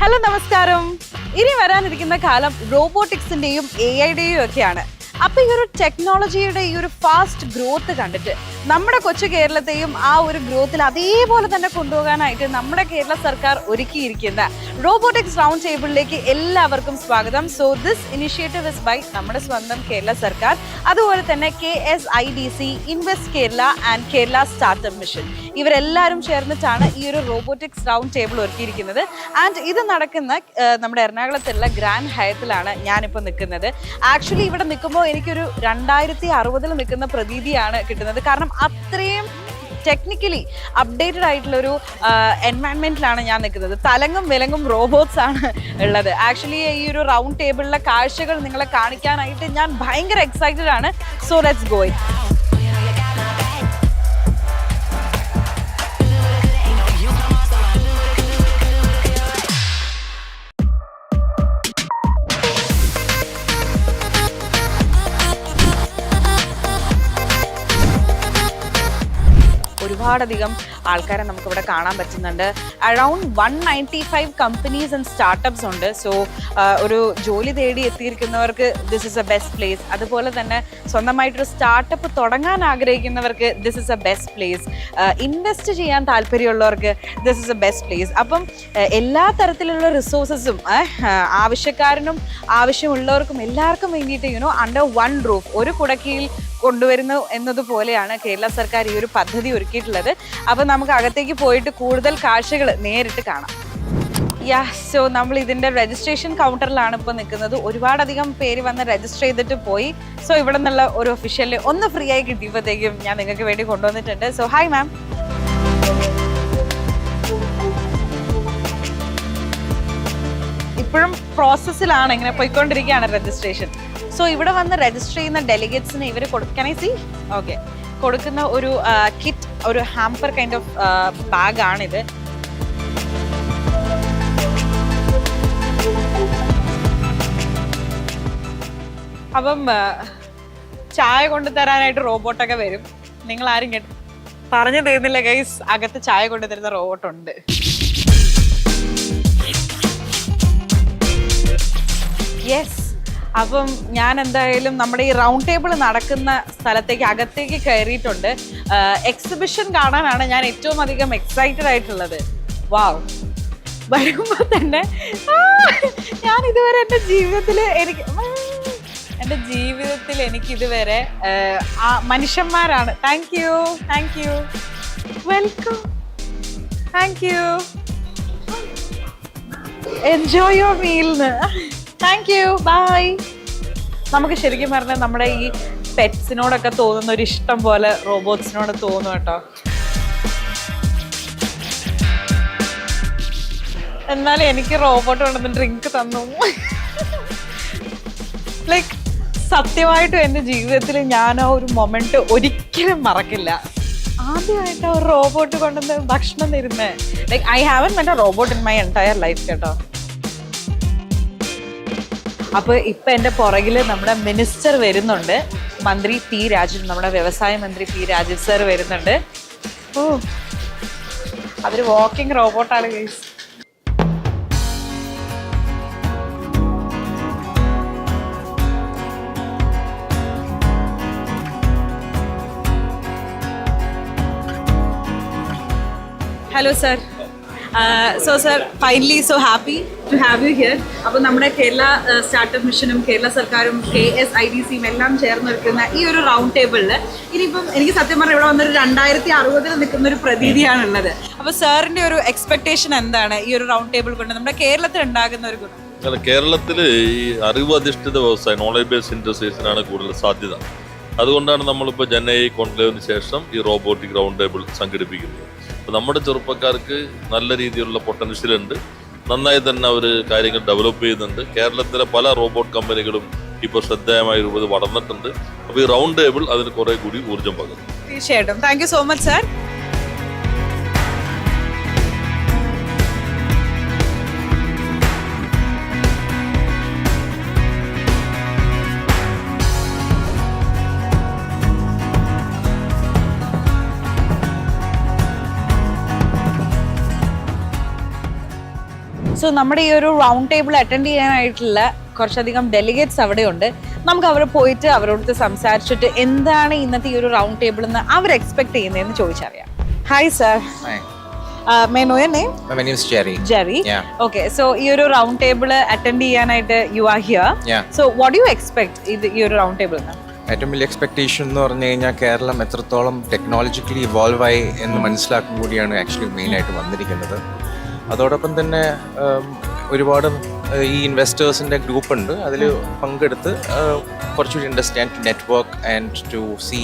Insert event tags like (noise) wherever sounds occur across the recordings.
Hello നമസ്കാരം. ഇനി വരാനിരിക്കുന്ന കാലം റോബോട്ടിക്സിന്റെയും എ ഐയുടെയും ഒക്കെയാണ്. അപ്പൊ ഈ ഒരു ടെക്നോളജിയുടെ ഈ ഒരു ഫാസ്റ്റ് ഗ്രോത്ത് കണ്ടിട്ട് നമ്മുടെ കൊച്ചു കേരളത്തെയും ആ ഒരു ഗ്രോത്തിൽ അതേപോലെ തന്നെ കൊണ്ടുപോകാനായിട്ട് നമ്മുടെ കേരള സർക്കാർ ഒരുക്കിയിരിക്കുന്ന റോബോട്ടിക്സ് റൗണ്ട് ടേബിളിലേക്ക് എല്ലാവർക്കും സ്വാഗതം. So this initiative is by നമ്മുടെ സ്വന്തം കേരള സർക്കാർ അതുപോലെ തന്നെ K S I D C invest Kerala and Kerala startup mission ഇവരെല്ലാവരും ചേർന്നിട്ടാണ് ഈ ഒരു റോബോട്ടിക്സ് റൗണ്ട് ടേബിൾ ഒരുക്കിയിരിക്കുന്നത്. ആൻഡ് ഇത് നടക്കുന്ന നമ്മുടെ എറണാകുളത്തുള്ള ഗ്രാൻഡ് ഹയത്തിലാണ് ഞാനിപ്പോൾ നിൽക്കുന്നത്. ആക്ച്വലി ഇവിടെ നിൽക്കുമ്പോൾ എനിക്കൊരു രണ്ടായിരത്തി അറുപതിൽ നിൽക്കുന്ന പ്രതീതിയാണ് കിട്ടുന്നത്. കാരണം അത്രയും ടെക്നിക്കലി അപ്ഡേറ്റഡ് ആയിട്ടുള്ള ഒരു എൻവയൺമെന്റിലാണ് ഞാൻ നിൽക്കുന്നത്. തലങ്ങും വിലങ്ങും റോബോട്ട്സ് ആണ് ഉള്ളത്. ആക്ച്വലി ഈ ഒരു റൗണ്ട് ടേബിളിലെ കാഴ്ചകൾ നിങ്ങളെ കാണിക്കാനായിട്ട് ഞാൻ ഭയങ്കര എക്സൈറ്റഡ് ആണ്. സോ ലെറ്റ്സ് ഗോയിങ് ഒരുപാടധികം ആൾക്കാരെ നമുക്കിവിടെ കാണാൻ പറ്റുന്നുണ്ട്. Around one ninety five companies and startups ഉണ്ട് സോ ഒരു ജോലി തേടി എത്തിയിരിക്കുന്നവർക്ക് this is a best place അതുപോലെ തന്നെ സ്വന്തമായിട്ടൊരു സ്റ്റാർട്ടപ്പ് തുടങ്ങാൻ ആഗ്രഹിക്കുന്നവർക്ക് this is a best place invest ചെയ്യാൻ താല്പര്യമുള്ളവർക്ക് this is a best place അപ്പം എല്ലാ തരത്തിലുള്ള റിസോഴ്സസും ആവശ്യക്കാരനും ആവശ്യമുള്ളവർക്കും എല്ലാവർക്കും വേണ്ടിയിട്ട് യുനോ അണ്ടർ വൺ റൂഫ് ഒരു കുടക്കീഴിൽ കൊണ്ടുവരുന്നു എന്നതുപോലെയാണ് കേരള സർക്കാർ ഈ ഒരു പദ്ധതി ഒരുക്കിയിട്ടുള്ളത്. അപ്പോൾ നമുക്ക് അകത്തേക്ക് പോയിട്ട് കൂടുതൽ കാഴ്ചകൾ നേരിട്ട് കാണാം. യാ സോ നമ്മൾ ഇതിന്റെ രജിസ്ട്രേഷൻ കൗണ്ടറിലാണ് ഇപ്പോൾ നിൽക്കുന്നത്. ഒരുപാടധികം പേര് വന്ന് രജിസ്റ്റർ ചെയ്തിട്ട് പോയി. സോ ഇവിടെ നിന്നുള്ള ഒരു ഒഫീഷ്യൽ ഒന്ന് ഫ്രീ ആയി കിട്ടിയപ്പോഴത്തേക്കും ഞാൻ നിങ്ങൾക്ക് വേണ്ടി കൊണ്ടുവന്നിട്ടുണ്ട്. സോ ഹായ് മാം ഇപ്പോഴും പ്രോസസ്സിലാണ് ഇങ്ങനെ പോയിക്കൊണ്ടിരിക്കുകയാണ് രജിസ്ട്രേഷൻ സോ ഇവിടെ വന്ന് രജിസ്റ്റർ ചെയ്യുന്ന ഡെലിഗേറ്റ്സിന് ഇവർ കൊടുക്കണേ സി ഓക്കെ കൊടുക്കുന്ന ഒരു കിറ്റ് ഒരു ഹാമ്പർ കൈൻഡ് ഓഫ് ബാഗാണിത് അപ്പം ചായ ചായ കൊണ്ടുതരാനായിട്ട് റോബോട്ടൊക്കെ വരും നിങ്ങൾ ആരും കേട്ടു പറഞ്ഞു തീർന്നില്ല ഗൈസ് അകത്ത് ചായ കൊണ്ടുതരുന്ന റോബോട്ട് ഉണ്ട്. യെസ് അപ്പം ഞാൻ എന്തായാലും നമ്മുടെ ഈ റൗണ്ട് ടേബിൾ നടക്കുന്ന സ്ഥലത്തേക്ക് അകത്തേക്ക് കയറിയിട്ടുണ്ട്. എക്സിബിഷൻ കാണാനാണ് ഞാൻ ഏറ്റവും അധികം എക്സൈറ്റഡ് ആയിട്ടുള്ളത്. വാവ് വരുമ്പോൾ തന്നെ ഞാൻ ഇതുവരെ എന്റെ ജീവിതത്തിൽ എനിക്ക് എന്റെ ജീവിതത്തിൽ എനിക്ക് ഇതുവരെ മനുഷ്യന്മാരാണ്. Thank you thank you welcome thank you enjoy your മീൽന്ന് thank you bye നമുക്ക് ശരിക്കും പറഞ്ഞാൽ നമ്മുടെ ഈ പെറ്റ്സിനോടൊക്കെ തോന്നുന്ന ഒരു ഇഷ്ടം പോലെ റോബോട്ട്സിനോട് തോന്നും കേട്ടോ. എന്നാലും എനിക്ക് റോബോട്ട് കൊണ്ടുവന്ന് ഡ്രിങ്ക് തന്നു. ലൈക്ക് സത്യമായിട്ടും എന്റെ ജീവിതത്തിൽ ഞാൻ ആ ഒരു മൊമെന്റ് ഒരിക്കലും മറക്കില്ല. ആദ്യമായിട്ട് ഒരു റോബോട്ട് കൊണ്ടുവന്ന് ഭക്ഷണം തരുന്നത് like I haven't met robot in my entire life കേട്ടോ. അപ്പൊ ഇപ്പൊ എന്റെ പുറകിൽ നമ്മുടെ മിനിസ്റ്റർ വരുന്നുണ്ട്. മന്ത്രി പി രാജീവ് നമ്മുടെ വ്യവസായ മന്ത്രി പി രാജീവ് സർ വരുന്നുണ്ട്. ഓ അതൊരു walking റോബോട്ടാണ് guys hello sir so sir finally so happy to have you here അപ്പോൾ നമ്മുടെ കേരള സ്റ്റാർട്ടപ്പ് മിഷനും കേരള സർക്കാരും കെ എസ് ഐ ഡി സിയും എല്ലാം ചേർന്ന് നിൽക്കുന്ന ഈ ഒരു റൗണ്ട് ടേബിളിൽ ഇനിയിപ്പം എനിക്ക് സത്യം പറഞ്ഞാൽ ഇവിടെ വന്നൊരു രണ്ടായിരത്തി അറുപതിൽ നിൽക്കുന്ന ഒരു പ്രതീതിയാണുള്ളത് അപ്പോൾ സാറിന്റെ ഒരു എക്സ്പെക്ടേഷൻ എന്താണ് ഈ ഒരു റൗണ്ട് ടേബിൾ കൊണ്ട്? നമ്മുടെ കേരളത്തിൽ ഉണ്ടാകുന്ന ഒരു ഗുണം. അല്ല കേരളത്തിൽ ഈ അറിവ് അധിഷ്ഠിത വ്യവസായം നോളജ് ബേസ്ഡ് ഇൻഡസ്ട്രീസിനാണ് കൂടുതൽ സാധ്യത. അതുകൊണ്ടാണ് നമ്മളിപ്പോൾ ജനൈ കോൺക്ലേവിന് ശേഷം ഈ റോബോട്ടിക് റൗണ്ട് ടേബിൾ സംഘടിപ്പിക്കുന്നത്. അപ്പോൾ നമ്മുടെ ചെറുപ്പക്കാർക്ക് നല്ല രീതിയിലുള്ള പൊട്ടൻഷ്യൽ ഉണ്ട്. നന്നായി തന്നെ അവർ കാര്യങ്ങൾ ഡെവലപ്പ് ചെയ്യുന്നുണ്ട്. കേരളത്തിലെ പല റോബോട്ട് കമ്പനികളും ഇപ്പോൾ ശ്രദ്ധേയമായ രൂപത്തിൽ വളർന്നിട്ടുണ്ട്. അപ്പോൾ ഈ റൗണ്ട് ടേബിൾ അതിന് കുറേ കൂടി ഊർജം പകരും തീർച്ചയായിട്ടും. Thank you so much sir so നമ്മുടെ ഈ ഒരു റൗണ്ട് ടേബിൾ അറ്റൻഡ് ചെയ്യാനായിട്ടുള്ള കുറച്ചധികം ഡെലിഗേറ്റ്സ് അവിടെയുണ്ട്. നമുക്ക് അവർ പോയിട്ട് അവരോട് സംസാരിച്ചിട്ട് എന്താണ് ഇന്നത്തെ ഈ ഒരു റൗണ്ട് ടേബിൾ എന്ന് അവർ എക്സ്പെക്ട് ചെയ്യുന്നതെന്ന് ചോദിച്ചറിയാം. Hi sir Hi, may know your name Jerry. Jerry okay so ഈ ഒരു റൗണ്ട് ടേബിൾ അറ്റൻഡ് ചെയ്യാനായിട്ട് you are here so what you expect ഇത് ഈ ഒരു റൗണ്ട് ടേബിൾ ഏറ്റവും വലിയ എക്സ്പെക്ടേഷൻ എന്ന് പറഞ്ഞു കഴിഞ്ഞാൽ കേരളം എത്രത്തോളം ടെക്നോളജിക്കലി ഇവോൾവ് ആയി എന്ന് മനസ്സിലാക്കും കൂടിയാണ് ആക്ച്വലി മെയിൻ ആയിട്ട് വന്നിരിക്കുന്നത്. അതോടൊപ്പം തന്നെ ഒരുപാട് ഈ ഇൻവെസ്റ്റേഴ്സിന്റെ ഗ്രൂപ്പ് ഉണ്ട്. അതിൽ പങ്കെടുത്ത് കുറച്ചുകൂടി understand to network and to see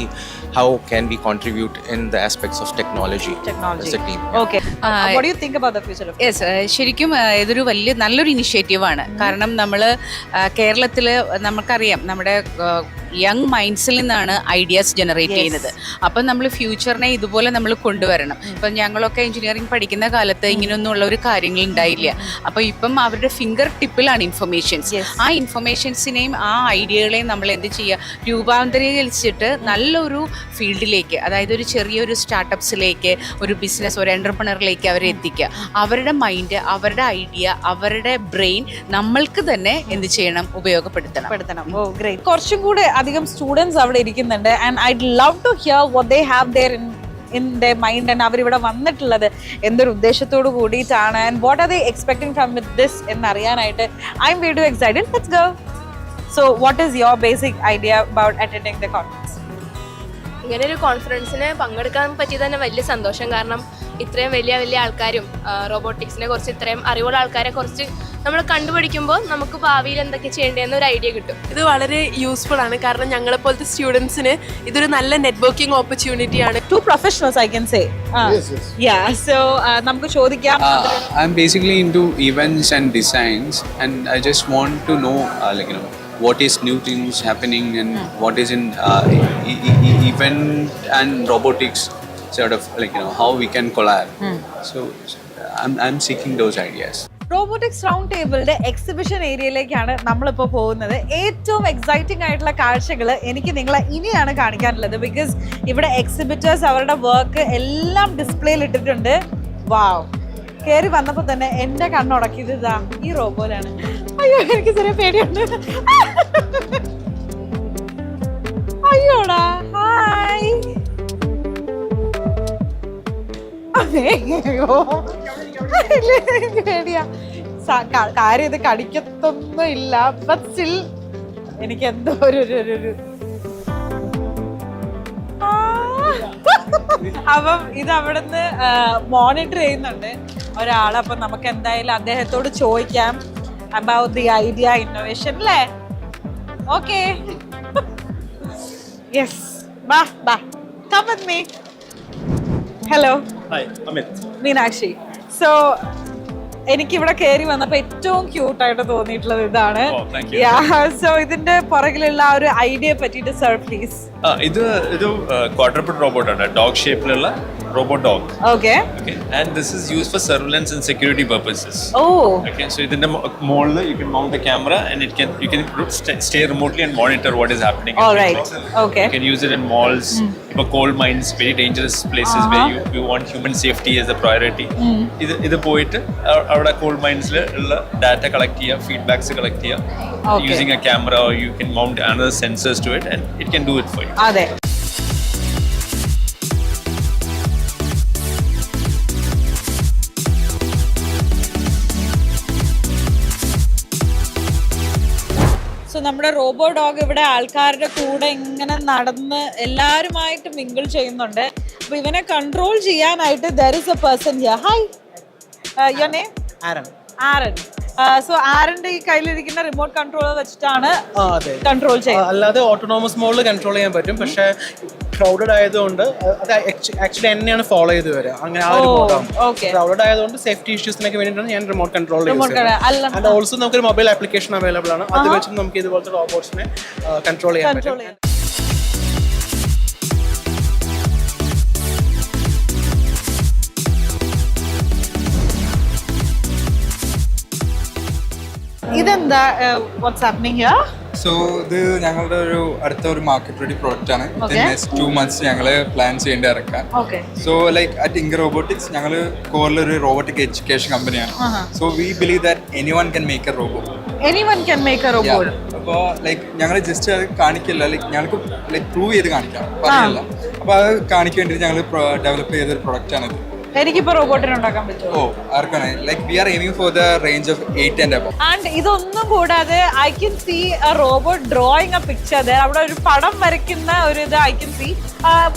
how can be contribute in the aspects of technology yes ശരിക്കും ഇതൊരു വലിയ നല്ലൊരു ഇനിഷ്യേറ്റീവാണ് കാരണം നമ്മൾ കേരളത്തിൽ നമുക്കറിയാം നമ്മുടെ യങ് മൈൻഡ്സിൽ നിന്നാണ് ഐഡിയാസ് ജനറേറ്റ് ചെയ്യുന്നത്. അപ്പം നമ്മൾ ഫ്യൂച്ചറിനെ ഇതുപോലെ നമ്മൾ കൊണ്ടുവരണം. ഇപ്പം ഞങ്ങളൊക്കെ എഞ്ചിനീയറിംഗ് പഠിക്കുന്ന കാലത്ത് ഇങ്ങനെയൊന്നുള്ള ഒരു കാര്യങ്ങൾ ഉണ്ടായില്ല. അപ്പം ഇപ്പം അവരുടെ ഫിംഗർ ടിപ്പിലാണ് ഇൻഫർമേഷൻസ് ആ ഇൻഫർമേഷൻസിനെയും ആ ഐഡിയകളെയും നമ്മൾ എന്ത് ചെയ്യുക? രൂപാന്തരീകരിച്ചിട്ട് നല്ലൊരു ഫീൽഡിലേക്ക് അതായത് ഒരു ചെറിയൊരു സ്റ്റാർട്ടപ്സിലേക്ക് ഒരു ബിസിനസ് ഒരു എന്റർപ്രണറിലേക്ക് അവരെ എത്തിക്കുക. അവരുടെ മൈൻഡ് അവരുടെ ഐഡിയ അവരുടെ ബ്രെയിൻ നമ്മൾക്ക് തന്നെ എന്ത് ചെയ്യണം? ഉപയോഗപ്പെടുത്തണം. ഓ ഗ്രേറ്റ് കുറച്ചും കൂടെ അധികം സ്റ്റുഡൻസ് അവിടെ ഇരിക്കുന്നുണ്ട്. And I love to hear what they have there in in the mind and അവരിവിടെ വന്നിട്ടുള്ളത് എന്തൊരു ഉദ്ദേശത്തോട് കൂടിയിട്ടാണ്. And what are they expecting from with this എന്നറിയാനായിട്ട് I'm very excited let's go so what is your basic idea about attending the conference ഇങ്ങനെ ഒരു കോൺഫറൻസിന് പങ്കെടുക്കാൻ പറ്റിയത് തന്നെ വലിയ സന്തോഷം. കാരണം ഇത്രയും വലിയ വലിയ ആൾക്കാരും റോബോട്ടിക്സിനെ കുറിച്ച് ഇത്രയും അറിവുള്ള ആൾക്കാരെ കുറിച്ച് നമ്മൾ കണ്ടുപിടിക്കുമ്പോൾ നമുക്ക് ഭാവിയിൽ എന്തൊക്കെ ചെയ്യേണ്ടതെന്ന് ഒരു ഐഡിയ കിട്ടും. ഇത് വളരെ യൂസ്ഫുൾ ആണ്. കാരണം ഞങ്ങളെ പോലത്തെ സ്റ്റുഡൻസിന് ഇതൊരു നല്ല നെറ്റ്വർക്കിംഗ് ഓപ്പർച്യൂണിറ്റി ആണ്. To professionals I can say yeah so നമുക്ക് ചോദിക്കാം. I'm basically into events and designs and I just want to know like what know, what is new things happening and what is in uh, e- e- e- event and robotics, sort of like you know how we can collab. So so I'm I'm seeking those ideas. Robotics round ടേബിളിന്റെ exhibition ഏരിയയിലേക്കാണ് നമ്മളിപ്പോൾ പോകുന്നത്. ഏറ്റവും exciting ആയിട്ടുള്ള കാഴ്ചകൾ എനിക്ക് നിങ്ങളെ ഇനിയാണ് കാണിക്കാനുള്ളത്. ബിക്കോസ് ഇവിടെ എക്സിബിറ്റേഴ്സ് അവരുടെ വർക്ക് എല്ലാം ഡിസ്പ്ലേയിൽ ഇട്ടിട്ടുണ്ട് വാവ് കയറി വന്നപ്പോൾ തന്നെ എന്റെ കണ്ണുടക്കിയത് ഇതാ ഈ റോബോലാണ് അയ്യോ എനിക്ക് ചെറിയ പേടിയുണ്ട്. അയ്യോടാ ഹായ് കാര്യം ഇത് കടിക്കത്തൊന്നും ഇല്ല സ്റ്റിൽ എനിക്ക് എന്തോ ഒരു. അപ്പം ഇത് അവിടുന്ന് മോണിറ്റർ ചെയ്യുന്നുണ്ട് ഒരാൾ അപ്പം നമുക്ക് എന്തായാലും അദ്ദേഹത്തോട് ചോദിക്കാം അബൌട്ട് ദി ഐഡിയ ഇന്നോവേഷൻ അല്ലേ? ഓക്കെ യെസ് ബാ ബാ. Come with me hello hi Amit Meenakshi. So എനിക്ക് ഇവിടെ കയറി വന്നപ്പോ ഏറ്റവും ക്യൂട്ടായിട്ട് തോന്നിയിട്ടുള്ളത് ഇതാണ്. സോ ഇതിന്റെ പുറകിലുള്ള ആ ഒരു ഐഡിയ പറ്റിയിട്ട് സർ പ്ലീസ് ഇത് ഒരു ക്വാഡ്രപ്പിഡ് റോബോട്ടാണ് ഡോഗ് ഷേപ്പിലുള്ള Robot dog okay okay and this is use for surveillance and security purposes oh okay so ഇതിന്റെ മുകളിൽ you can mount the camera and it can you can stay remotely and monitor what is happening All right. Okay. You can use it in malls, ഇപ്പോൾ coal mines very dangerous places where you you want human safety as a priority. ഇത് ഇത് പോയിട്ട് അവ- അവിടെ coal മൈൻസിൽ ഉള്ള data collect ചെയ്യുക feedbacks collect ചെയ്യുക Okay. Using a camera or you can mount another sensors to it and it can do it for you. അതെ നമ്മുടെ റോബോ ഡോഗ് ഇവിടെ ആൾക്കാരുടെ കൂടെ ഇങ്ങനെ നടന്ന് എല്ലാവരുമായിട്ട് മിങ്കിൾ ചെയ്യുന്നുണ്ട്. അപ്പൊ ഇവനെ കൺട്രോൾ ചെയ്യാനായിട്ട് there is a person here hi your name Aaron. Aaron. So ആരന്റെ ഈ കയ്യിലിരിക്കുന്ന റിമോട്ട് കൺട്രോളർ വെച്ചിട്ടാണ് കൺട്രോൾ ചെയ്യുന്നത്. അല്ലാതെ ഓട്ടോണോമസ് മോഡിൽ കൺട്രോൾ ചെയ്യാൻ പറ്റും. പക്ഷേ ക്രൗഡഡ് ആയതുകൊണ്ട് അത് ആക്ച്വലി എന്നെയാണ് ഫോളോ ചെയ്ത് വരിക. അങ്ങനെ ആ ഒരു. ക്രൗഡഡ് ആയതുകൊണ്ട് സേഫ്റ്റി ഇഷ്യൂസിനൊക്കെ വേണ്ടിയിട്ടാണ് ഞാൻ റിമോട്ട് കൺട്രോൾ ആൻഡ് ഓൾസോ നമുക്കൊരു മൊബൈൽ ആപ്ലിക്കേഷൻ അവൈലബിൾ ആണ്. അത് വെച്ച് നമുക്ക് ഇതുപോലത്തെ റോബോട്ട്സിനെ കൺട്രോൾ ചെയ്യാൻ പറ്റും. ഇതെന്താ വാട്ട്സ് ഹാപ്പനിങ് ഹിയർ സോ ഇത് ഞങ്ങളുടെ ഒരു അടുത്ത ഒരു മാർക്കറ്റ് റെഡി പ്രോഡക്റ്റ് ആണ്. നെക്സ്റ്റ് ടു മന്ത്സ് ഞങ്ങൾ പ്ലാൻ ചെയ്യേണ്ടി ഇറക്കാൻ. സോ ലൈക്ക് അറ്റ് ഇംഗ് റോബോട്ടിക്സ് ഞങ്ങൾ കോറിൽ ഒരു റോബോട്ടിക് എഡ്യൂക്കേഷൻ കമ്പനിയാണ് so we believe that anyone can make a robot anyone can make a robot അപ്പോൾ ലൈക്ക് ഞങ്ങൾ ജസ്റ്റ് അത് കാണിക്കില്ല. ലൈക്ക് ഞങ്ങൾക്ക് ലൈക്ക് പ്രൂവ് ചെയ്ത് കാണിക്കാം. പറയില്ല അപ്പോൾ അത് കാണിക്കേണ്ടി ഞങ്ങൾ ഡെവലപ്പ് ചെയ്തൊരു പ്രൊഡക്റ്റ് ആണ് ഇത് എനിക്കിപ്പോ റോബോട്ടിനെ ഉണ്ടാക്കാൻ പറ്റുമോ? ഓ ആർക്കാണ്? Like we are aiming for the range of 8 and above and ഇതൊന്നും കൂടാതെ I can see a robot drawing a picture അവിടെ ഒരു പടം വരയ്ക്കുന്ന ഒരു ഇത് I can see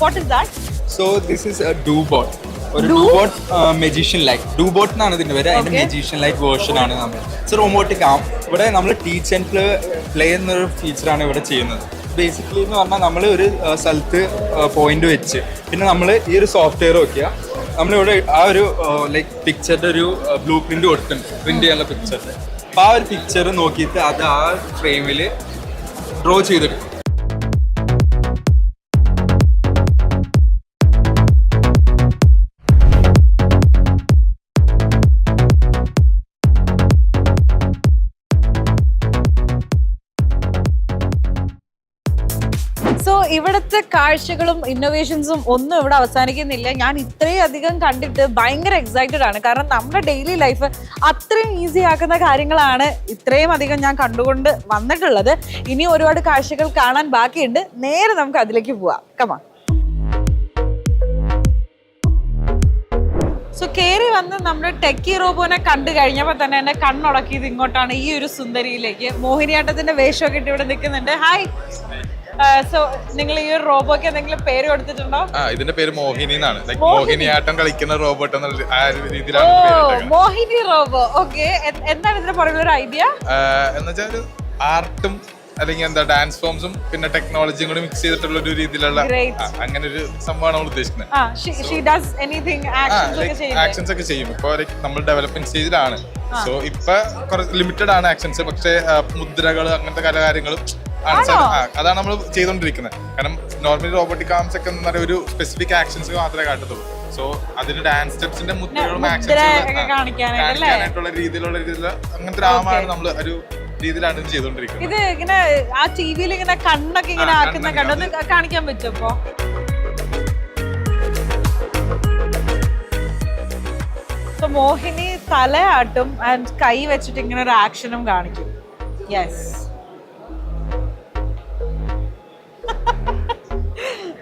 what is that so this is a doo bot ഒരു magician എന്നാണ് ഇതിന്റെ പേര്. അതിന്റെ. മെജീഷ്യൻ വേർഷൻ ആണ് നമ്മൾ ആം ഇവിടെ നമ്മൾ ടീച്ച് ആൻഡ് പ്ലേ പ്ലേ എന്നൊരു ഫീച്ചറാണ് ഇവിടെ ചെയ്യുന്നത്. ബേസിക്കലി എന്ന് പറഞ്ഞാൽ നമ്മൾ ഒരു ആ, സ്ഥലത്ത് പോയിന്റ് വെച്ച്. പിന്നെ നമ്മൾ ഈ ഒരു സോഫ്റ്റ്വെയർ നോക്കിയാൽ നമ്മളിവിടെ ആ ഒരു ലൈക്ക് പിക്ചറിന്റെ ഒരു ബ്ലൂ പ്രിന്റ് കൊടുത്തിട്ടുണ്ട്. പ്രിന്റ് ചെയ്യാനുള്ള പിക്ചറിന്റെ അപ്പൊ ആ ഒരു പിക്ചർ നോക്കിയിട്ട് അത് ആ ഫ്രെയിമിൽ ഡ്രോ ചെയ്തെടുക്കും ഇവിടുത്തെ കാഴ്ചകളും ഇന്നോവേഷൻസും ഒന്നും ഇവിടെ അവസാനിക്കുന്നില്ല. ഞാൻ ഇത്രയും അധികം കണ്ടിട്ട് ഭയങ്കര എക്സൈറ്റഡ് ആണ്. കാരണം നമ്മുടെ ഡെയിലി ലൈഫ് അത്രയും ഈസി ആക്കുന്ന കാര്യങ്ങളാണ് ഇത്രയും അധികം ഞാൻ കണ്ടുകൊണ്ട് വന്നിട്ടുള്ളത്. ഇനി ഒരുപാട് കാഴ്ചകൾ കാണാൻ ബാക്കിയുണ്ട്. നേരെ നമുക്ക് അതിലേക്ക് പോവാം. കമാ സോ കയറി വന്ന് നമ്മുടെ ടെക്കി റോബോനെ കണ്ടു കഴിഞ്ഞപ്പോൾ തന്നെ എന്നെ കണ്ണുടക്കിയത് ഇങ്ങോട്ടാണ് ഈ ഒരു സുന്ദരിയിലേക്ക്. മോഹിനിയാട്ടത്തിന്റെ വേഷമൊക്കെ ഇട്ട് ഇവിടെ നിൽക്കുന്നുണ്ട്. ഹായ് സോ നിങ്ങൾ ഈ ഒരു റോബോക്ക് എന്തെങ്കിലും പേര് കൊടുത്തിട്ടുണ്ടോ? ആ ഇതിന്റെ പേര് മോഹിനി എന്നാണ്. ലൈക് മോഹിനി. മോഹിനിയാട്ടം കളിക്കുന്ന റോബോട്ട് എന്നുള്ള ആ ഒരു രീതിയിലാണ് പേര് ഇട്ടേക്കുന്നത്. മോഹിനി റോബോ. ഓക്കെ എന്താണ് ഇതിന്റെ പുറകിൽ ഒരു ഐഡിയ ആ, എന്നുവെച്ചാൽ ഒരു ആർട്ടും അല്ലെങ്കിൽ എന്താ ഡാൻസ് ഫോംസും പിന്നെ ടെക്നോളജിയും കൂടി മിക്സ് ചെയ്തിട്ടുള്ള ഒരു രീതിയിലുള്ള Great. ആ, അങ്ങനെ ഒരു സംഭവമാണ് നമ്മൾ ഉദ്ദേശിക്കുന്നത്. ആ ഷീ ഡസ് എനിത്തിങ് ആക്ഷൻസ് ഒക്കെ ചെയ്യുന്നത്. ആക്ഷൻസ് ഒക്കെ ചെയ്യും. ഇപ്പൊ നമ്മൾ ഡെവലപ്പിംഗ് സ്റ്റേജിലാണ് സോ ഇപ്പൊ കുറച്ച് ലിമിറ്റഡ് ആണ് ആക്ഷൻസ് പക്ഷേ മുദ്രകൾ അങ്ങനത്തെ പല അതാണ് നമ്മൾ ചെയ്തുകൊണ്ടിരിക്കുന്നത് കാരണം നോർമലി റോബോട്ടിക് ആംസ് ഒക്കെ എന്ന് ഒരു സ്പെസിഫിക് ആക്ഷൻസ് മാത്രമേ കാട്ടത്തുള്ളൂ. സോ അതിന് ഡാൻസ് സ്റ്റെപ്സിന്റെ മുദ്രകളും? കാണിക്കാനായിട്ടുള്ള രീതിയിലുള്ള രീതിയിലുള്ള അങ്ങനത്തെ ഒരു ആമാണ് നമ്മൾ ഒരു രീതിയിലാണ് ഇത് ചെയ്തുകൊണ്ടിരിക്കുന്നത് ഇത് ഇങ്ങനെ ആ ടി വിയിൽ ഇങ്ങനെ കണ്ണൊക്കെ ഇങ്ങനെ ആക്കുന്ന കണ്ടൊന്ന് കാണിക്കാൻ പറ്റുമോ അപ്പൊ മോഹിനി തലയാട്ടും ആൻഡ് കൈ വെച്ചിട്ട് ഇങ്ങനെ ഒരു ആക്ഷനും കാണിക്കും. യെസ്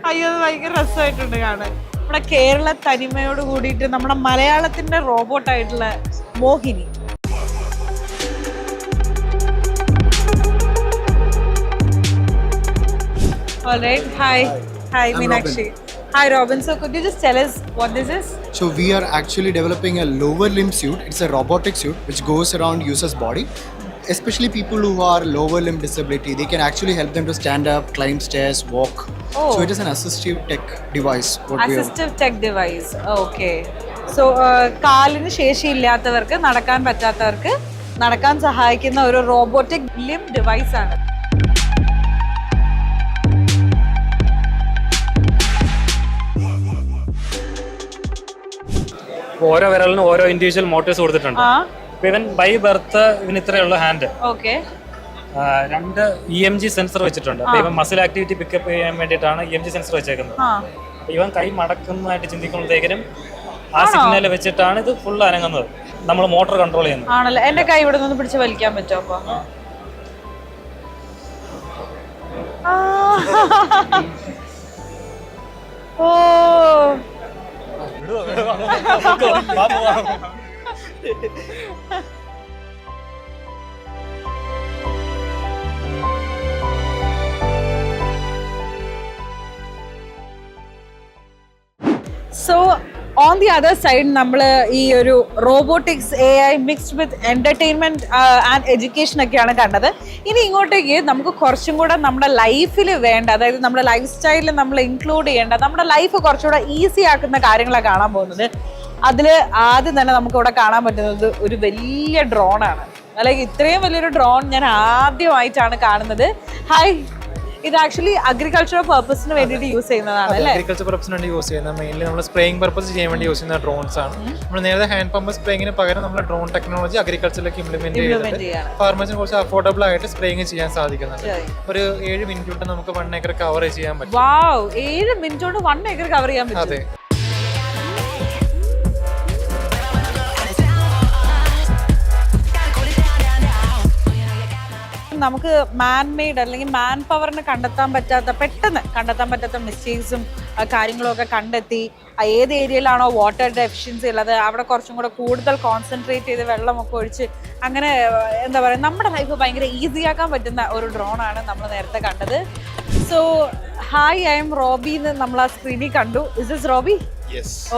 അയ്യോ അത് ഭയങ്കര രസമായിട്ടുണ്ട് കാണാൻ നമ്മുടെ കേരള തനിമയോട് കൂടിയിട്ട് നമ്മുടെ മലയാളത്തിന്റെ റോബോട്ടായിട്ടുള്ള Mohini All right. Hi. Hi, Meenakshi. Hi, Robin. So, could you just tell us what this is? So we are actually developing a lower limb suit. It's a robotic suit which goes around user's body. Especially people who are lower limb disability, they can actually help them to stand up, climb stairs, walk. Oh. So it is an assistive tech device. What we have. Assistive tech device okay so കാലിന് ശേഷിയില്ലാത്തവർക്ക് നടക്കാൻ പറ്റാത്തവർക്ക് നടക്കാൻ സഹായിക്കുന്ന ഒരു robotic ലിം device ആണ് ഓരോ വിരലിനും ഓരോ individual motors കൊടുത്തിട്ടുണ്ട് ആ ഇവൻ ബൈ ബർത്ത് ഇവന് ഇത്രയുള്ള ഹാൻഡ് ഓക്കെ രണ്ട് ഇ എം ജി സെൻസർ വെച്ചിട്ടുണ്ട്. അപ്പൊ ഇവൻ മസിൽ ആക്ടിവിറ്റി പിക്കപ്പ് ചെയ്യാൻ വേണ്ടിയിട്ടാണ് ഇ എം ജി സെൻസർ വെച്ചേക്കുന്നത്. ആ. അപ്പൊ ഇവൻ കൈ മടക്കുന്നതായിട്ട് ചിന്തിക്കുമ്പോഴത്തേക്കിനും ആ സിഗ്നൽ വെച്ചിട്ടാണ് ഇത് ഫുൾ അനങ്ങുന്നത്. നമ്മൾ മോട്ടോർ കൺട്രോൾ ചെയ്യുന്നത്. ആണല്ലേ? എന്റെ കൈ ഇവിടെ നിന്ന് പിടിച്ച് വലിക്കാൻ പറ്റുമോ അപ്പൊ. ഓ. So on the other side നമ്മൾ ഈ ഒരു robotics A I mixed with entertainment and education ഒക്കെയാണ് കണ്ടത്. ഇനി ഇങ്ങോട്ടേക്ക് നമുക്ക് കുറച്ചും കൂടെ നമ്മുടെ ലൈഫിൽ വേണ്ട അതായത് നമ്മുടെ ലൈഫ് സ്റ്റൈലിൽ നമ്മൾ ഇൻക്ലൂഡ് ചെയ്യേണ്ട നമ്മുടെ ലൈഫ് കുറച്ചുകൂടെ ഈസി ആക്കുന്ന കാര്യങ്ങളാണ് കാണാൻ പോകുന്നത്. അതിൽ ആദ്യം തന്നെ നമുക്ക് ഇവിടെ കാണാൻ പറ്റുന്നത് ഒരു വലിയ ഡ്രോൺ ആണ് അല്ലെങ്കിൽ ഇത്രയും വലിയൊരു ഡ്രോൺ ഞാൻ ആദ്യമായിട്ടാണ് കാണുന്നത്. ഹായ് ഇത് ആക്ച്വലി അഗ്രികൾച്ചറൽ പർപ്പസിന് വേണ്ടിയിട്ട് യൂസ് ചെയ്യുന്നതാണ് അല്ലേ? അഗ്രികൾച്ചർ പർപ്പസിന് വേണ്ടി യൂസ് ചെയ്യുന്നത്. മെയിൻലി നമ്മൾ സ്പ്രേയിങ് പർപ്പസ് ചെയ്യാൻ വേണ്ടി യൂസ് ചെയ്യുന്ന ഡ്രോൺസ് ആണ്. നമ്മൾ നേരത്തെ ഹാൻഡ് പമ്പ് സ്പ്രേയിങ്ങിന് പകരം നമ്മൾ ഡ്രോൺ ടെക്നോളജി അഗ്രികൾച്ചറിലേക്ക് ഇംപ്ലിമെന്റ് ചെയ്യുന്നത് ചെയ്തിട്ട്. ഫാർമേഴ്സിന് കുറച്ച് അഫോർഡബിൾ ആയിട്ട് സ്പ്രേയിങ് ചെയ്യാൻ സാധിക്കുന്നുണ്ട്. ഒരു ഏഴ് മിനിറ്റ് കൊണ്ട് നമുക്ക് വൺ ഏക്കർ കവർ ചെയ്യാൻ പറ്റും. ഏഴ് മിനിറ്റ് കൊണ്ട് വൺ ഏക്കർ കവർ ചെയ്യാൻ പറ്റും. അതെ. നമുക്ക് മാൻ മെയ്ഡ് അല്ലെങ്കിൽ മാൻ പവറിന് കണ്ടെത്താൻ പറ്റാത്ത പെട്ടെന്ന് കണ്ടെത്താൻ പറ്റാത്ത മിസ്റ്റേക്സും കാര്യങ്ങളൊക്കെ കണ്ടെത്തി. ഏത് ഏരിയയിലാണോ വാട്ടർ ഡെഫിഷ്യൻസി ഉള്ളത് അവിടെ കുറച്ചും കൂടെ കൂടുതൽ കോൺസെൻട്രേറ്റ് ചെയ്ത് വെള്ളമൊക്കെ ഒഴിച്ച് അങ്ങനെ എന്താ പറയുക നമ്മുടെ ലൈഫ് ഭയങ്കര ഈസിയാക്കാൻ പറ്റുന്ന ഒരു ഡ്രോണാണ് നമ്മൾ നേരത്തെ കണ്ടത്. So hi I'm Robi എന്ന് നമ്മൾ ആ സ്ക്രീനിൽ കണ്ടു. Is is Robi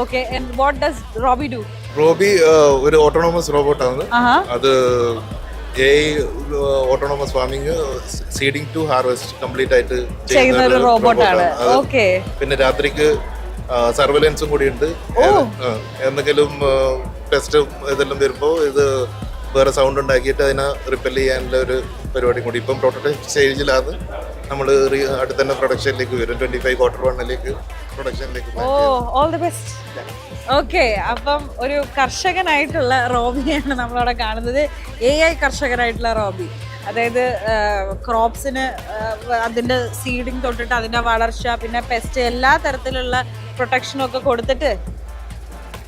okay what does Robi do Robi ഒരു ഓട്ടോണോമസ് റോബോട്ടാണ് അത് a autonomous farming seeding to harvest complete ആയിട്ട് ചെയ്യുന്ന ഒരു റോബോട്ടാണ് ഓക്കെ പിന്നെ രാത്രിക്ക് സർവൈലൻസും കൂടി ഉണ്ട് എന്തെങ്കിലും ടെസ്റ്റ് ഇതെല്ലാം വരുമ്പോൾ ഇത് വേറെ സൗണ്ട് ഉണ്ടാക്കിയിട്ട് അതിനെ റിപ്പൽ ചെയ്യാനുള്ള ഒരു പരിപാടി കൂടി. ഇപ്പം പ്രോട്ടോടൈപ്പ് സ്റ്റേജിലാണ് നമ്മൾ അടുത്ത തന്നെ പ്രൊഡക്ഷനിലേക്ക് വരും. ട്വന്റി ഫൈവ് ക്വാർട്ടർ വണ്ണിലേക്ക് പ്രൊഡക്ഷനിലേക്ക് ഓ ഓൾ ദി ബെസ്റ്റ് ഓക്കെ അപ്പം ഒരു കർഷകനായിട്ടുള്ള റോബിയാണ് നമ്മളവിടെ കാണുന്നത്. എ ഐ കർഷകനായിട്ടുള്ള റോബി. അതായത് ക്രോപ്സിന് അതിന്റെ സീഡിങ് തൊട്ടിട്ട് അതിന്റെ വളർച്ച പിന്നെ പെസ്റ്റ് എല്ലാ തരത്തിലുള്ള പ്രൊട്ടക്ഷനും ഒക്കെ കൊടുത്തിട്ട്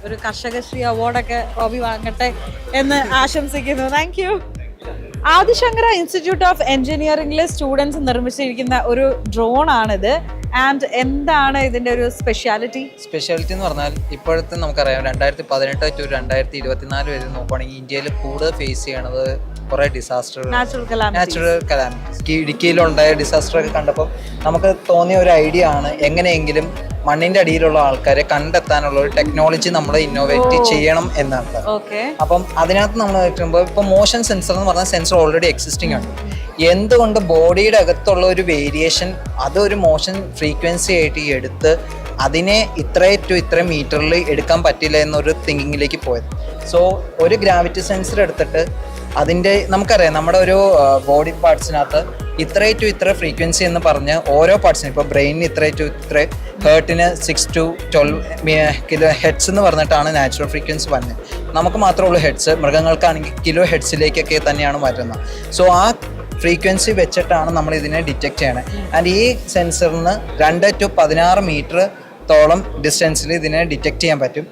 ഒരു കർഷകശ്രീ അവാർഡൊക്കെ റോബി വാങ്ങട്ടെ എന്ന് ആശംസിക്കുന്നു. Thank you Adishankara institute of എഞ്ചിനീയറിംഗിലെ students നിർമ്മിച്ചിരിക്കുന്ന ഒരു ഡ്രോൺ ആണിത്. ആൻഡ് എന്താണ് ഇതിന്റെ ഒരു സ്പെഷ്യാലിറ്റി സ്പെഷ്യാലിറ്റി എന്ന് പറഞ്ഞാൽ ഇപ്പോഴത്തെ നമുക്കറിയാം രണ്ടായിരത്തി പതിനെട്ട് ടു രണ്ടായിരത്തി ഇരുപത്തിനാല് വരെ നോക്കുകയാണെങ്കിൽ ഇന്ത്യയിൽ കൂടുതൽ ഫേസ് ചെയ്യണത് കുറെ ഡിസാസ്റ്റർ നാച്ചുറൽ കലാമിറ്റി കലാമിറ്റീസ് ഇടുക്കിയിലുണ്ടായ ഡിസാസ്റ്റർ ഒക്കെ കണ്ടപ്പോൾ നമുക്ക് തോന്നിയ ഒരു ഐഡിയ ആണ് എങ്ങനെയെങ്കിലും മണ്ണിന്റെ അടിയിലുള്ള ആൾക്കാരെ കണ്ടെത്താനുള്ള ഒരു ടെക്നോളജി നമ്മൾ ഇന്നോവേറ്റ് ചെയ്യണം എന്നാണ് അപ്പം അതിനകത്ത് നമ്മൾ വെക്കുമ്പോൾ ഇപ്പൊ മോഷൻ സെൻസർ എന്ന് പറഞ്ഞ സെൻസർ ഓൾറെഡി എക്സിസ്റ്റിംഗ് ആണ്. എന്തുകൊണ്ട് ബോഡിയുടെ അകത്തുള്ള ഒരു വേരിയേഷൻ അതൊരു മോഷൻ ഫ്രീക്വൻസി ആയിട്ട് എടുത്ത് അതിനെ ഇത്ര ടു ഇത്ര മീറ്ററിൽ എടുക്കാൻ പറ്റില്ല എന്നൊരു തിങ്കിങ്ങിലേക്ക് പോയത്. സോ ഒരു ഗ്രാവിറ്റി സെൻസർ എടുത്തിട്ട് അതിന്റെ നമുക്കറിയാം നമ്മുടെ ഒരു ബോഡി പാർട്സിനകത്ത് ഇത്ര ടു ഇത്ര ഫ്രീക്വൻസി എന്ന് പറഞ്ഞ് ഓരോ പാർട്സിനും ഇപ്പോൾ ബ്രെയിനിന് ഇത്ര ടു ഇത്ര ഹേർട്ടിന് six to twelve kilo heads എന്ന് പറഞ്ഞിട്ടാണ് നാച്ചുറൽ ഫ്രീക്വൻസി വരുന്നത് നമുക്ക് മാത്രമേ ഉള്ളൂ ഹെഡ്സ് മൃഗങ്ങൾക്കാണെങ്കിൽ കിലോ ഹെഡ്സിലേക്കൊക്കെ തന്നെയാണ് വരുന്നത്. സോ ആ ഫ്രീക്വൻസി വെച്ചിട്ടാണ് നമ്മൾ ഇതിനെ ഡിറ്റക്ട് ചെയ്യണത് ആൻഡ് ഈ സെൻസറിന് രണ്ട് ടു പതിനാറ് മീറ്റർ തോളം ഡിസ്റ്റൻസിൽ ഇതിനെ ഡിറ്റക്ട് ചെയ്യാൻ പറ്റും.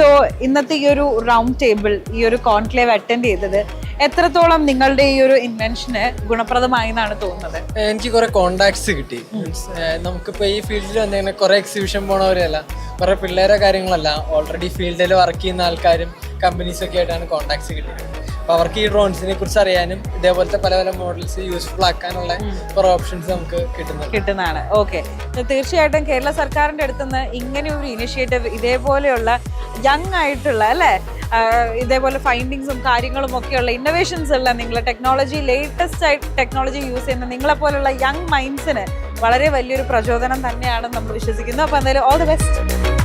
സോ ഇന്നത്തെ ഈ ഒരു റൗണ്ട് ടേബിൾ ഈ ഒരു കോൺക്ലേവ് അറ്റൻഡ് ചെയ്തത് എത്രത്തോളം നിങ്ങളുടെ ഈ ഒരു ഇൻവെൻഷന് ഗുണപ്രദമായി എന്നാണ് തോന്നുന്നത്? എനിക്ക് കുറെ കോണ്ടാക്ട്സ് കിട്ടി. മീൻസ് നമുക്കിപ്പോൾ ഈ ഫീൽഡിൽ വന്നിങ്ങനെ കുറെ എക്സിബിഷൻ പോണവരല്ല കുറെ പിള്ളേരെ കാര്യങ്ങളല്ല ഓൾറെഡി ഫീൽഡിൽ വർക്ക് ചെയ്യുന്ന ആൾക്കാരും കമ്പനീസൊക്കെ ആയിട്ടാണ് കോണ്ടാക്ട്സ് കിട്ടിയത്. അപ്പോൾ അവർക്ക് ഈ ഡ്രോൺസിനെ കുറിച്ച് അറിയാനും ഇതേപോലത്തെ പല പല മോഡൽസ് യൂസ്ഫുൾ ആക്കാനുള്ള കുറെ ഓപ്ഷൻസ് നമുക്ക് കിട്ടുന്നുണ്ട്. കിട്ടുന്നതാണ്. ഓക്കെ തീർച്ചയായിട്ടും കേരള സർക്കാരിന്റെ അടുത്തുനിന്ന് ഇങ്ങനെ ഒരു ഇനിഷ്യേറ്റീവ് ഇതേപോലെയുള്ള യങ് ആയിട്ടുള്ള അല്ലേ? ഇതേപോലെ ഫൈൻഡിങ്സും കാര്യങ്ങളും ഒക്കെയുള്ള ഇന്നോവേഷൻസ് ഉള്ള നിങ്ങൾ ടെക്നോളജി ലേറ്റസ്റ്റ് ആയിട്ട് ടെക്നോളജി യൂസ് ചെയ്യുന്ന നിങ്ങളെപ്പോലുള്ള യങ് മൈൻഡ്സിന് വളരെ വലിയൊരു പ്രചോദനം തന്നെയാണ് നമ്മൾ വിശ്വസിക്കുന്നത് അപ്പോൾ എന്തായാലും all the best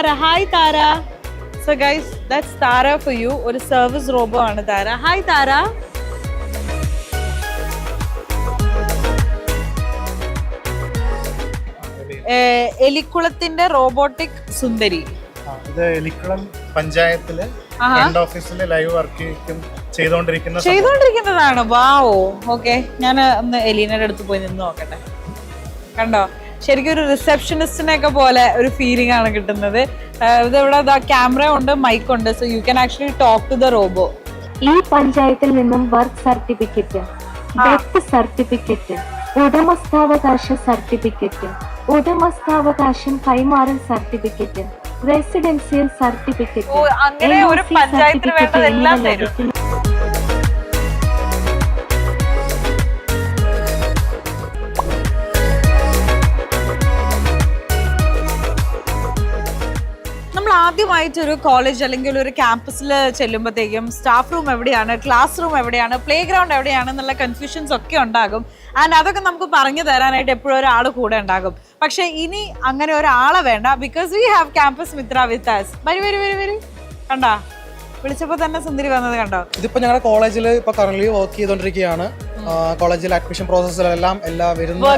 Tara. Hi Tara. So guys that's Tara for you ഒരു സർവീസ് റോബോ ആണ് താര. ഹായ് താര. എലിക്കുളത്തിന്റെ റോബോട്ടിക് സുന്ദരി. ഇത് എലിക്കുളം പഞ്ചായത്തിലെ. ഫ്രണ്ട് ഓഫീസിൽ ലൈവ് വർക്ക് ചെയ്തുകൊണ്ടിരിക്കുന്ന സംഭവം. ചെയ്തോണ്ടിരിക്കുന്നതാണ്. വാവോ ഓക്കെ ഞാൻ ഒന്ന് എലീനയുടെ അടുത്ത് പോയി നിന്ന് നോക്കട്ടെ. കണ്ടോ? ശരിക്കും ഒരു റിസപ്ഷനിസ്റ്റിനെ ഒക്കെ പോലെ ഒരു ഫീലിംഗ് ആണ് കിട്ടുന്നത്. ഇതിവിടെ ക്യാമറ ഉണ്ട് മൈക്ക് ഉണ്ട്. So you can actually talk to the robo ഈ പഞ്ചായത്തിൽ നിന്നും വർക്ക് സർട്ടിഫിക്കറ്റ് ഡെത്ത് സർട്ടിഫിക്കറ്റ് ഉടമസ്ഥാവകാശ സർട്ടിഫിക്കറ്റ് ഉടമസ്ഥാവകാശം കൈമാറൽ സർട്ടിഫിക്കറ്റ് റെസിഡൻഷ്യൽ സർട്ടിഫിക്കറ്റ് അങ്ങനെ ഒരു പഞ്ചായത്തിന് വേണ്ടതെല്ലാം തരും. ലഭിക്കുന്നു. ഒരു ആദ്യമായിട്ടൊരു കോളേജ് അല്ലെങ്കിൽ ഒരു ക്യാമ്പസിൽ ചെല്ലുമ്പോഴത്തേക്കും സ്റ്റാഫ് റൂം എവിടെയാണ് ക്ലാസ് റൂം എവിടെയാണ് പ്ലേ ഗ്രൗണ്ട് എവിടെയാണ് എന്നുള്ള കൺഫ്യൂഷൻസ് ഒക്കെ ഉണ്ടാകും. ആൻഡ് അതൊക്കെ നമുക്ക് പറഞ്ഞു തരാനായിട്ട് എപ്പോഴും ഒരാൾ കൂടെ ഉണ്ടാകും. പക്ഷെ ഇനി അങ്ങനെ ഒരാളെ വേണ്ട. Because we have campus Mitra with very very very വരി. കണ്ടാ? വിളിച്ചപ്പോ തന്നെ സുന്ദരി വന്നത് കണ്ടോ? ഇതിപ്പോൾ ഞങ്ങളുടെ കോളേജിൽ ഇപ്പോൾ കറന്റ് വർക്ക് ചെയ്തുകൊണ്ടിരിക്കുകയാണ് കോളേജിൽ അഡ്മിഷൻ പ്രോസസ്സിലെല്ലാം എല്ലാ വരുന്ന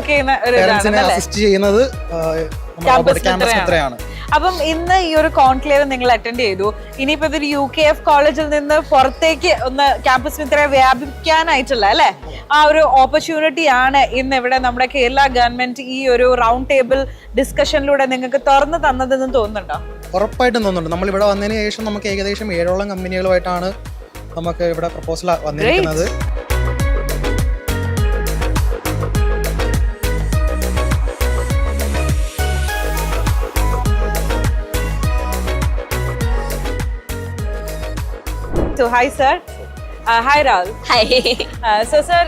അസിസ്റ്റ് ചെയ്യുന്നത് ക്യാമ്പസ് മിത്രയാണ്. അപ്പം ഇന്ന് ഈ ഒരു കോൺക്ലേവ് നിങ്ങൾ അറ്റൻഡ് ചെയ്തു. ഇനിയിപ്പോ ഇതൊരു യു കെ എഫ് കോളേജിൽ നിന്ന് പുറത്തേക്ക് ഒന്ന് ക്യാമ്പസ് മിത്രയെ വ്യാപിക്കാനായിട്ടുള്ള അല്ലെ? ആ ഒരു ഓപ്പർച്യൂണിറ്റി ആണ് ഇന്ന് ഇവിടെ നമ്മുടെ കേരള ഗവൺമെന്റ് ഈ ഒരു റൗണ്ട് ടേബിൾ ഡിസ്കഷനിലൂടെ നിങ്ങൾക്ക് തുറന്നു തന്നതെന്ന് തോന്നുന്നുണ്ടോ? ഉറപ്പായിട്ടും തോന്നുന്നുണ്ട്. നമ്മൾ ഇവിടെ വന്നതിന് ശേഷം നമുക്ക് ഏകദേശം ഏഴോളം കമ്പനികളുമായിട്ടാണ് നമുക്ക് ഇവിടെ പ്രപ്പോസൽ വന്നിരിക്കുന്നത്. So hi sir hi Rahul hi so sir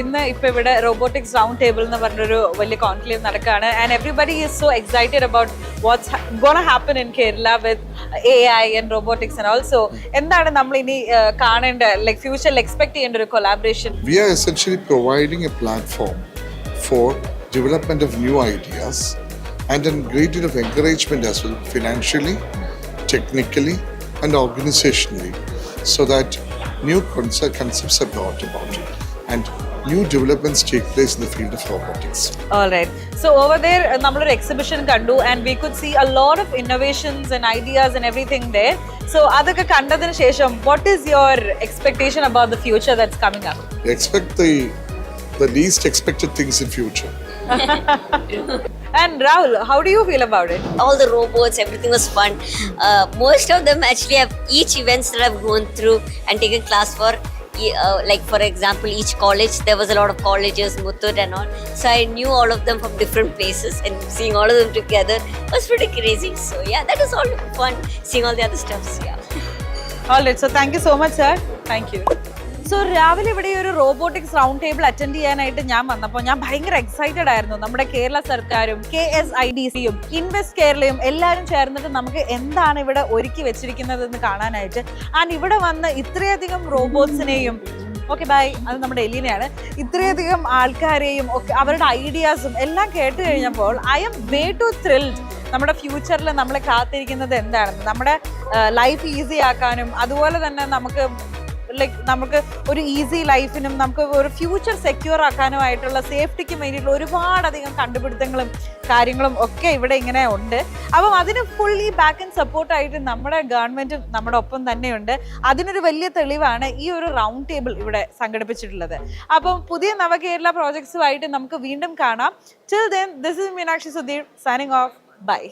ഇന്ന് ഇപ്പൊ ഇവിടെ റോബോട്ടിക്സ് റൗണ്ട് ടേബിൾ എന്ന് പറഞ്ഞൊരു വലിയ കോൺക്ലേവ് നടക്കുകയാണ് and everybody is so excited about what's gonna happen in Kerala with A I and robotics and also എന്താണ് നമ്മൾ ഇനി uh, കാണേണ്ട ലൈക് ഫ്യൂച്ചറിൽ എക്സ്പെക്ട് ചെയ്യേണ്ട ഒരു collaboration we are essentially providing a platform for development of new ideas and and great of of encouragement as well, financially, technically, and organizationally, so that new concept, concepts are brought about and new developments take place in the field of robotics. Alright so over there നമ്മളൊരു exhibition കണ്ടു and we could see a lot of innovations and ideas and everything there so അതൊക്കെ കണ്ടതിന് ശേഷം what is your expectation about the future that's coming up Expect the the least expected things in future. (laughs) And Rahul, how do you feel about it? All the robots, everything was fun. Uh, most of them actually have each events that I've gone through and taken class for. Uh, like for example, each college there was a lot of colleges, Muttur and all. So I knew all of them from different places, and seeing all of them together was pretty crazy. So yeah, that was all fun. Seeing all the other stuffs. Yeah. All right, so thank you so much, sir. Thank you. So രാവിലെ ഇവിടെ ഒരു robotics round table attend ചെയ്യാനായിട്ട് ഞാൻ വന്നപ്പോൾ ഞാൻ ഭയങ്കര excited ആയിരുന്നു. നമ്മുടെ കേരള സർക്കാരും കെ എസ് ഐ ഡി സിയും ഇൻവെസ്റ്റ് കേരളയും എല്ലാവരും ചേർന്നിട്ട് നമുക്ക് എന്താണ് ഇവിടെ ഒരുക്കി വെച്ചിരിക്കുന്നത് എന്ന് കാണാനായിട്ട്. ആൻഡ് ഇവിടെ വന്ന് ഇത്രയധികം റോബോട്ട്സിനെയും ഓക്കെ ബൈ അത് നമ്മുടെ എലീനയാണ്. ഇത്രയധികം ആൾക്കാരെയും ഒക്കെ അവരുടെ ഐഡിയാസും എല്ലാം കേട്ട് കഴിഞ്ഞപ്പോൾ I'm way too thrilled നമ്മുടെ ഫ്യൂച്ചറിൽ നമ്മളെ കാത്തിരിക്കുന്നത് എന്താണെന്ന്. നമ്മുടെ ലൈഫ് ഈസി ആക്കാനും അതുപോലെ തന്നെ നമുക്ക് ലൈക്ക് നമുക്ക് ഒരു ഈസി ലൈഫിനും നമുക്ക് ഒരു ഫ്യൂച്ചർ സെക്യൂർ ആക്കാനുമായിട്ടുള്ള സേഫ്റ്റിക്ക് വേണ്ടിയിട്ടുള്ള ഒരുപാടധികം കണ്ടുപിടുത്തങ്ങളും കാര്യങ്ങളും ഒക്കെ ഇവിടെ ഇങ്ങനെ ഉണ്ട്. അപ്പം അതിന് ഫുള്ളി ബാക്ക് ആൻഡ് സപ്പോർട്ടായിട്ട് നമ്മുടെ ഗവൺമെന്റും നമ്മുടെ ഒപ്പം തന്നെയുണ്ട്. അതിനൊരു വലിയ തെളിവാണ് ഈ ഒരു റൗണ്ട് ടേബിൾ ഇവിടെ സംഘടിപ്പിച്ചിട്ടുള്ളത്. അപ്പം പുതിയ നവകേരള പ്രോജക്ട്സുമായിട്ട് നമുക്ക് വീണ്ടും കാണാം. Till then this is Meenakshi Sudheer signing off bye